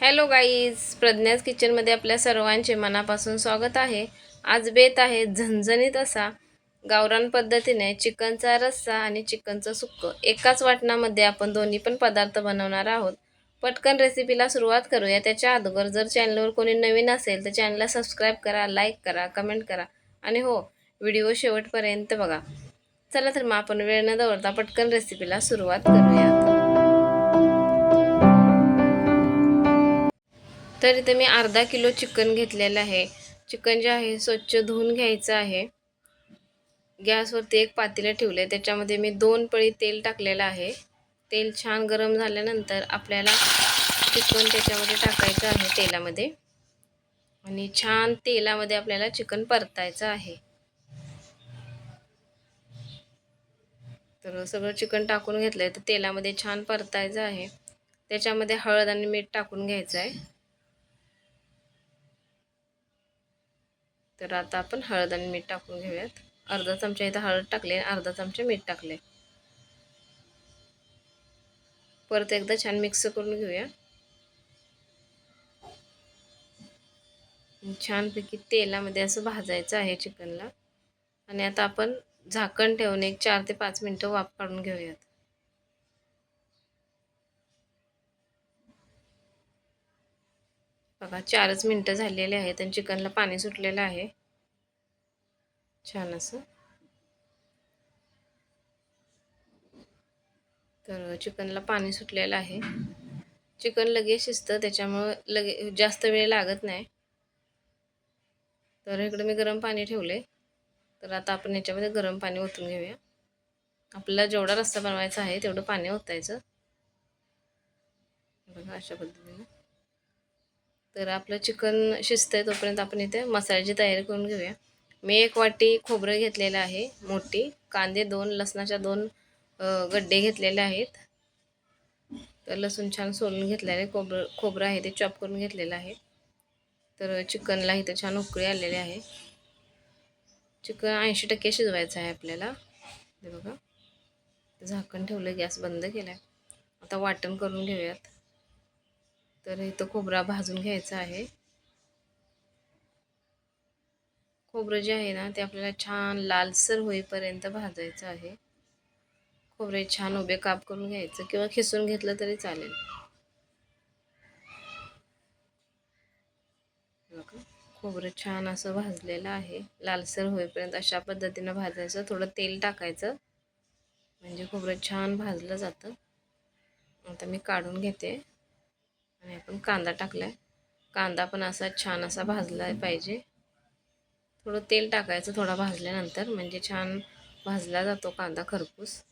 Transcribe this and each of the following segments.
Hello guys प्रज्ञाज किचनमध्ये आपल्या सर्वांचे मनापासून स्वागत आहे. आज बेत आहे झणझणीत असा गावरान पद्धतीने चिकनचा रस्सा आणि चिकनचं सुक्कं. एकाच वाटणामध्ये आपण दोन्ही पण पदार्थ बनवणार आहोत. पटकन रेसिपीला सुरुवात करूया. त्याच्या अगोदर जर चॅनलवर कोणी नवीन असेल तर चॅनलला सबस्क्राईब करा लाईक करा कमेंट करा. आणि हो व्हिडिओ शेवटपर्यंत बघा. चला तर मग आपण वेळ न दवरता पटकन रेसिपीला सुरुवात करूया. तर इथे मी अर्धा किलो चिकन घेतलेलं आहे. चिकन जे आहे स्वच्छ धुवून घ्यायचं आहे. गॅसवरती एक पातेलं ठेवलं आहे त्याच्यामध्ये मी दोन पळी तेल टाकलेलं आहे. तेल छान गरम झाल्यानंतर आपल्याला चिकन त्याच्यामध्ये टाकायचं आहे तेलामध्ये. आणि छान तेलामध्ये आपल्याला चिकन परतायचं आहे. तर सगळं चिकन टाकून घेतलं आहे तर तेलामध्ये छान परतायचं आहे. त्याच्यामध्ये हळद आणि मीठ टाकून घ्यायचं आहे तर आता आपण हळद आणि मीठ टाकून घेऊयात. अर्धा चमचा इथं हळद टाकले अर्धा चमचा मीठ टाकले. परत एकदा छान मिक्स करून घेऊया. छानपैकी तेलामध्ये असं भाजायचं आहे चिकनला. आणि आता आपण झाकण ठेवून एक चार ते पाच मिनटं वाफ काढून घेऊयात. बघा चारच मिनटं झालेले आहेत आणि चिकनला पाणी सुटलेलं आहे. छान असं. तर चिकनला पाणी सुटलेलं आहे. चिकन लगेच शिजतं त्याच्यामुळं लगे जास्त वेळ लागत नाही. तर इकडं मी गरम पाणी ठेवले तर आता आपण याच्यामध्ये गरम पाणी ओतून घेऊया. आपल्याला जेवढा रस्ता बनवायचा आहे तेवढं पाणी ओतायचं. बघा अशा पद्धतीने. तर आपलं चिकन शिजतंय तोपर्यंत आपण इथे मसाल्याची तयारी करून घेऊया. मी एक वाटी खोबरं घेतलेलं आहे मोठी. कांदे दोन लसणाच्या दोन गड्डे घेतलेले आहेत. तर लसूण छान सोलून घेतलेलं आहे खोबरं खोबरं आहे ते चॉप करून घेतलेलं आहे. तर चिकनला इथे छान उकळी आलेली आहे. चिकन ऐंशी टक्के शिजवायचं आहे आपल्याला. ते बघा. झाकण ठेवलं गॅस बंद केला आहे आता वाटण करून घेऊयात. तर इथं खोबरा भाजून घ्यायचा आहे. खोबरं जे आहे ना ते आपल्याला छान लालसर होईपर्यंत भाजायचं आहे. खोबरे छान उभे काप करून घ्यायचं किंवा खिसून घेतलं तरी चालेल. खोबरं छान असं भाजलेलं आहे. लालसर होईपर्यंत अशा पद्धतीनं भाजायचं. थोडं तेल टाकायचं. म्हणजे खोबरं छान भाजलं जातं. आता मी काढून घेते. आणि आपण कांदा टाकलाय. कांदा पण असा छान असा भाजला पाहिजे. थोडं तेल टाकायचं थोडा भाजल्यानंतर म्हणजे छान भाजला जातो कांदा खरपूस.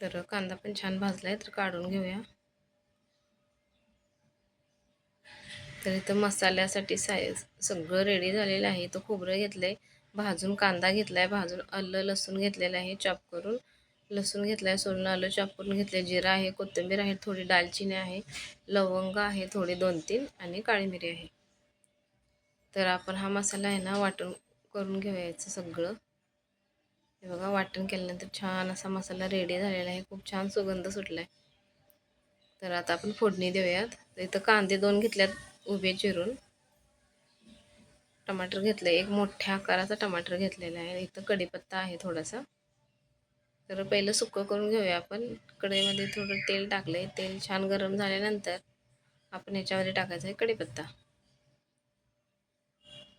तर कांदा पण छान भाजला आहे तर काढून घेऊया. तर इथं मसाल्यासाठी साय सगळं रेडी झालेलं आहे. तो खोबरं घेतलं आहे भाजून कांदा घेतला आहे भाजून आलं लसूण घेतलेलं आहे चॉप करून. लसूण घेतलं आहे सोलून आलं चापून करून जिरा आहे कोथिंबीर आहे थोडी दालचिनी आहे लवंग आहे थोडी दोन तीन आणि काळी मिरी आहे. तर आपण हा मसाला आहे ना वाटण करून घेऊयाचं सगळं. हे बघा वाटण केल्यानंतर छान असा मसाला रेडी झालेला आहे खूप छान सुगंध सुटला आहे तर आता आपण फोडणी देऊयात. तर इथं कांदे दोन घेतल्यात उभे चिरून. टमाटर घेतलं एक मोठ्या आकाराचा टमाटर घेतलेला आहे. इथं कढीपत्ता आहे थोडासा. तर पहिलं सुकं करून घेऊया आपण. कढईमध्ये थोडं तेल टाकलं तेल छान गरम झाल्यानंतर आपण ह्याच्यामध्ये टाकायचं आहे कढीपत्ता.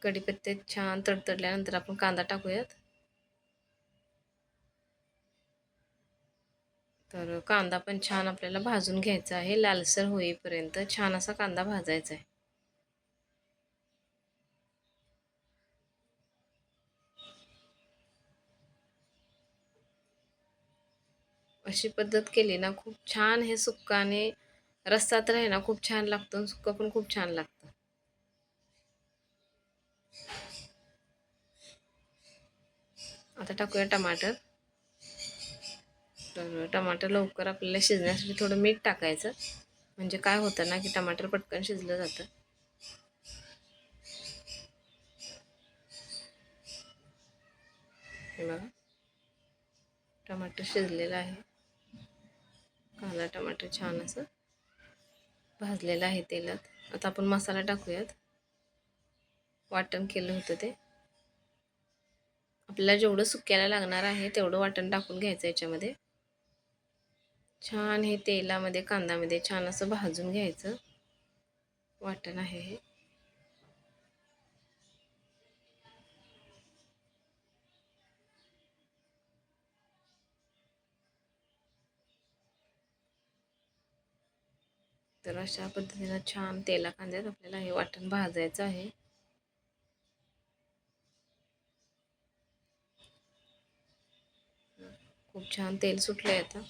कढीपत्ते छान तडतडल्यानंतर आपण कांदा टाकूयात. तर कांदा पण छान आपल्याला भाजून घ्यायचा आहे. लालसर होईपर्यंत छान असा कांदा भाजायचा आहे. अशी पद्धत केली ना खूप छान हे सुक्काने आणि रस्सा तर आहे ना खूप छान लागतो सुक्का पण खूप छान लागतं. आता टाकूया टमाटर. तर टमाटर लवकर आपल्याला शिजण्यासाठी थोडं मीठ टाकायचं. म्हणजे काय होतं ना की टमाटर पटकन शिजलं जातं. हे बघा. टमाटर शिजलेलं आहे. कांदा टमाटर छान असं भाजलेलं आहे तेलात. आता आपण मसाला टाकूयात. वाटण केलं होतं ते. आपल्याला जेवढं सुक्याला लागणार आहे तेवढं वाटण टाकून घ्यायचं याच्यामध्ये. छान हे तेलामध्ये कांदामध्ये छान असं भाजून घ्यायचं. वाटण आहे हे. तर अशा पद्धतीनं छान तेला कांद्यात आपल्याला हे वाटण भाजायचं आहे. खूप छान तेल सुटलंय आता.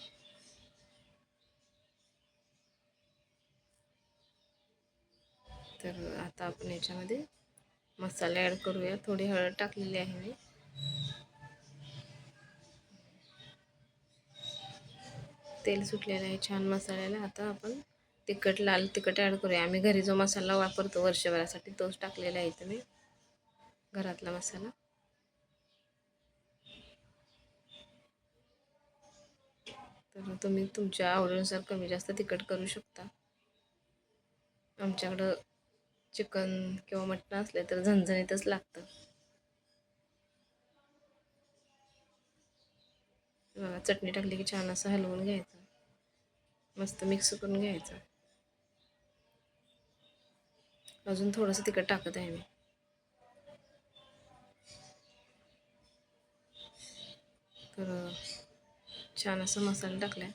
तर आता आपण याच्यामध्ये मसाले ॲड करूया. थोडी हळद टाकलेली आहे मी. तेल सुटलेलं आहे छान मसाल्याला. आता आपण तिखट लाल तिखट ॲड करूया. आम्ही घरी जो मसाला वापरतो वर्षभरासाठी तोच टाकलेला आहे इथं मी. घरातला मसाला. तर तुम्ही तुमच्या आवडीनुसार कमी जास्त तिखट करू शकता. आमच्याकडं चिकन किंवा मटण असले तर झणझणीतच लागतं. चटणी टाकली की छान असं हलवून घ्यायचं. मस्त मिक्स करून घ्यायचं. अजून थोडंसं तिखट टाकत आहे मी. तर छान असं मसाला टाकला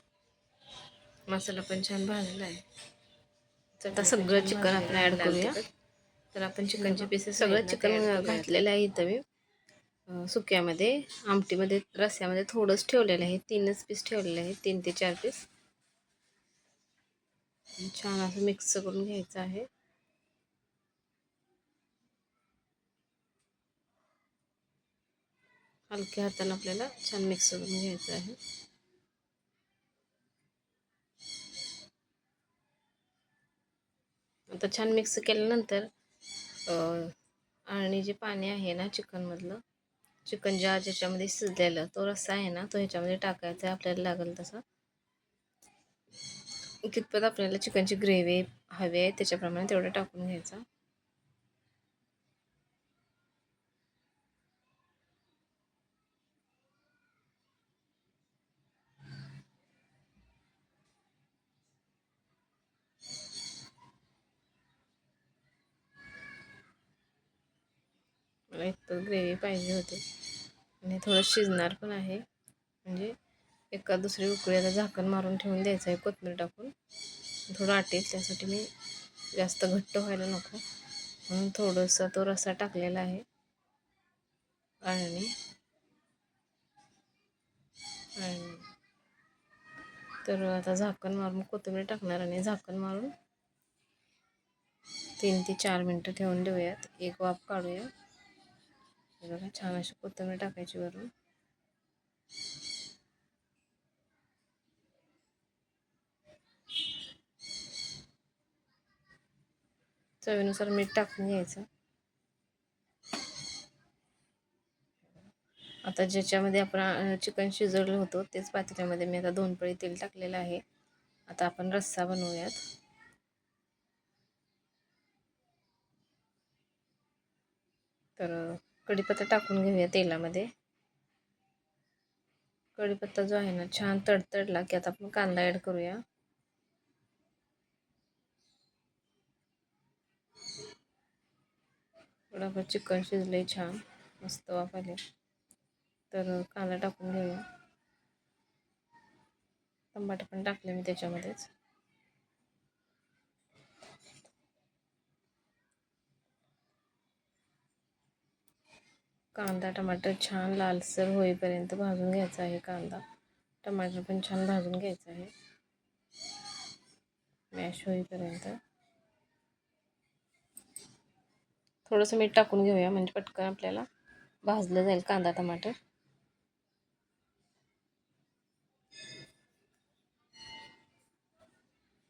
मसाला पण छान भाजलेला आहे. आता सगळं चिकन आपण ॲड करूया. तर आपण चिकनचे पीसेस सगळं चिकन घातलेलं आहे इथं मी. सुक्यामध्ये आमटीमध्ये रस्स्यामध्ये थोडंच ठेवलेलं आहे. तीनच पीस ठेवलेले आहे तीन ते चार पीस छान असं मिक्स करून घ्यायचं आहे. हलक्या हाताने आपल्याला छान मिक्स करून घ्यायचं आहे. आता छान मिक्स केल्यानंतर आणि जे पाणी आहे ना चिकनमधलं चिकन ज्या ज्याच्यामध्ये शिजलेलं तो रस्सा आहे ना तो ह्याच्यामध्ये टाकायचा आहे आपल्याला लागेल तसा. कितपत आपल्याला चिकनची ग्रेव्ही हवी आहे त्याच्याप्रमाणे तेवढं टाकून घ्यायचा. मला तर ग्रेव्ही पाहिजे होती. आणि थोडं शिजणार पण आहे. म्हणजे एका दुसरी उकळी आता झाकण मारून ठेवून द्यायचं आहे कोथमीर टाकून. थोडं आटेल त्यासाठी मी जास्त घट्ट व्हायला नको. म्हणून थोडंसं तो रसा टाकलेला आहे. आणि तर आता झाकण मारून कोथिंबीर टाकणार आणि झाकण मारून तीन ते चार मिनटं ठेवून देऊयात. एक वाफ काढूया. बघा छान अशी कोथिंबीर टाकायची वरून. चवीनुसार मीठ टाकून घ्यायचं. आता ज्याच्यामध्ये आपण चिकन शिजवलं होतं तेच पातेल्यामध्ये मी आता दोन पळी तेल टाकलेलं आहे. आता आपण रस्सा बनवूयात. तर कढीपत्ता टाकून घेऊया तेलामध्ये. कढीपत्ता जो आहे ना छान तडतडला की आता आपण कांदा ॲड करूया. थोडाफार चिकन शिजलंय छान मस्त वापरले तर कांदा टाकून घेऊया. टमाटर पण टाकले मी त्याच्यामध्येच. कांदा टमाटर छान लालसर होईपर्यंत भाजून घ्यायचा आहे कांदा. टमाटर पण छान भाजून घ्यायचं आहे. मॅश होईपर्यंत. थोडंसं मीठ टाकून घेऊया म्हणजे पटकन आपल्याला भाजलं जाईल कांदा टमाटर.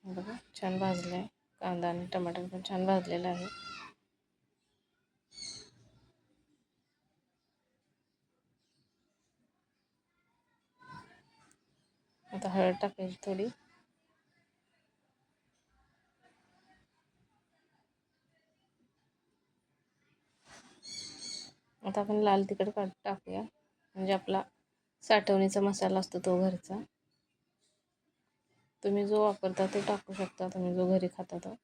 बघा छान भाजलं आहे कांदा आणि टमाटर पण छान भाजलेलं आहे. आता हळद टाकायची थोडी. आता आपण लाल तिखट काढ टाकूया. म्हणजे आपला साठवणीचा मसाला असतो तो घरचा. तुम्ही जो वापरता तो टाकू शकता तुम्ही जो घरी खाता तो.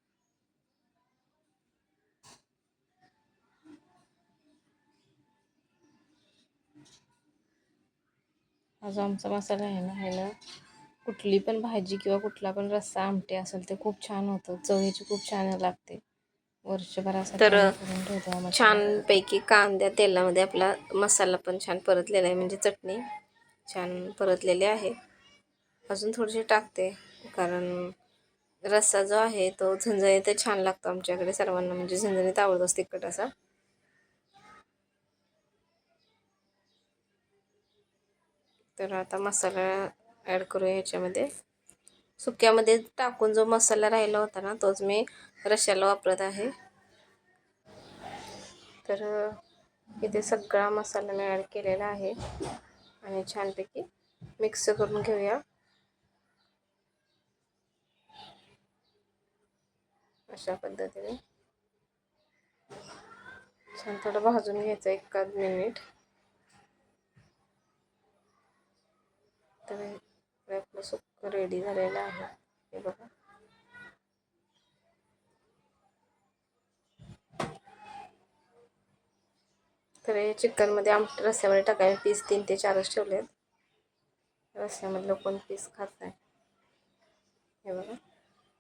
हा जो आमचा मसाला आहे ना ह्याला कुठली पण भाजी किंवा कुठला पण रस्सा आमटी असेल ते खूप छान होतं. चवीची खूप छान लागते. वर्षभरासाठी तर. छानपैकी कांद्या तेलामध्ये आपला मसाला पण छान परतलेला आहे. म्हणजे चटणी छान परतलेली आहे. अजून थोडीशी टाकते कारण रस्सा जो आहे तो झणझणीत छान लागतो आमच्याकडे सर्वांना. म्हणजे झणझणीत आवडतो तिखट असा. तर आता मसाला ॲड करूया ह्याच्यामध्ये. सुक्यामध्ये टाकून जो मसाला राहिला होता ना तोच मी रश्याला वापरत आहे. तर इथे सगळा मसाला मी ॲड केलेला आहे. आणि छानपैकी मिक्स करून घेऊया. अशा पद्धतीने. छान थोडं भाजून घ्यायचं एकाच मिनिट तर आपलं सुक्क रेडी झालेलं आहे. हे बघा. तर हे चिकनमध्ये आमट रस्स्यामध्ये टाकायला पीस तीन ते चारच ठेवले आहेत रस्स्यामधलं कोण पीस खात नाही. हे बघा.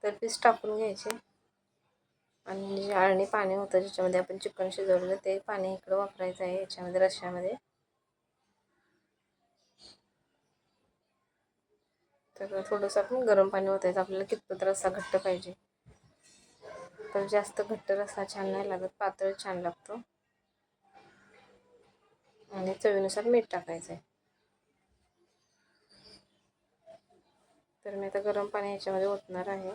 तर पीस टाकून घ्यायचे. आणि जे आळणी पाणी होतं ज्याच्यामध्ये आपण चिकन शिजवलेलं ते पाणी इकडं वापरायचं आहे याच्यामध्ये रश्श्यामध्ये तर थोडंसं आपण गरम पाणी ओतायचं. आपल्याला कितपत रस्सा घट्ट पाहिजे. तर जास्त घट्ट रस्सा छान नाही लागत. पातळ छान लागतो. आणि चवीनुसार मीठ टाकायचं आहे तर मी आता गरम पाणी याच्यामध्ये ओतणार आहे.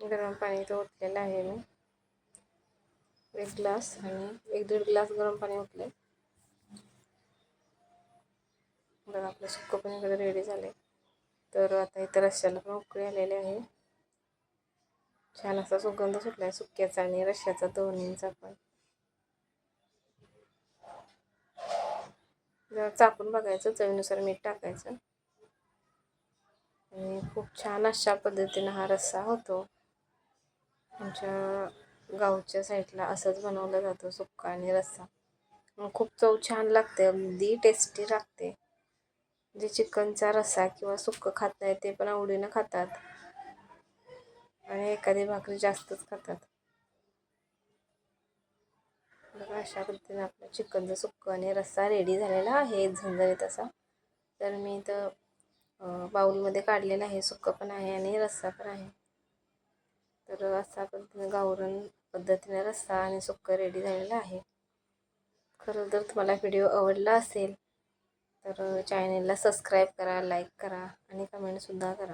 गरम पाणी इथं ओतलेलं आहे मी. एक ग्लास आणि एक दीड ग्लास गरम पाणी ओतले. बघा आपलं सुक्क पण इकडे रेडी झाले तर आता इथं रश्श्याला पण उकळी आलेले आहे. छान असा सुगंध सुटला आहे सुक्याचा आणि रश्श्याचा दोन्हींचा पण. जरा बघायचं चवीनुसार मीठ टाकायचं. आणि खूप छान अशा पद्धतीनं हा रस्सा होतो. आमच्या गावच्या साईडला असंच बनवलं जातं सुक्का आणि रस्सा. खूप चव छान लागते अगदी टेस्टी लागते. जे चिकनचा रस्सा किंवा सुक्कं खात नाही ते पण आवडीनं खातात. आणि एखादी भाकरी जास्तच खातात. बघा अशा पद्धतीने आपलं चिकनचं सुक्कं आणि रस्सा रेडी झालेला आहे. झणझणीत असा तर मी इथं बाऊलमध्ये काढलेला आहे. सुकं पण आहे आणि रस्सा पण आहे. तर असा पद्धतीने गावरण पद्धतीने रस्सा आणि सुक्क रेडी झालेला आहे. खरं जर तुम्हाला व्हिडिओ आवडला असेल तर चॅनेलला सबस्क्राईब करा लाईक करा आणि कमेंटसुद्धा करा.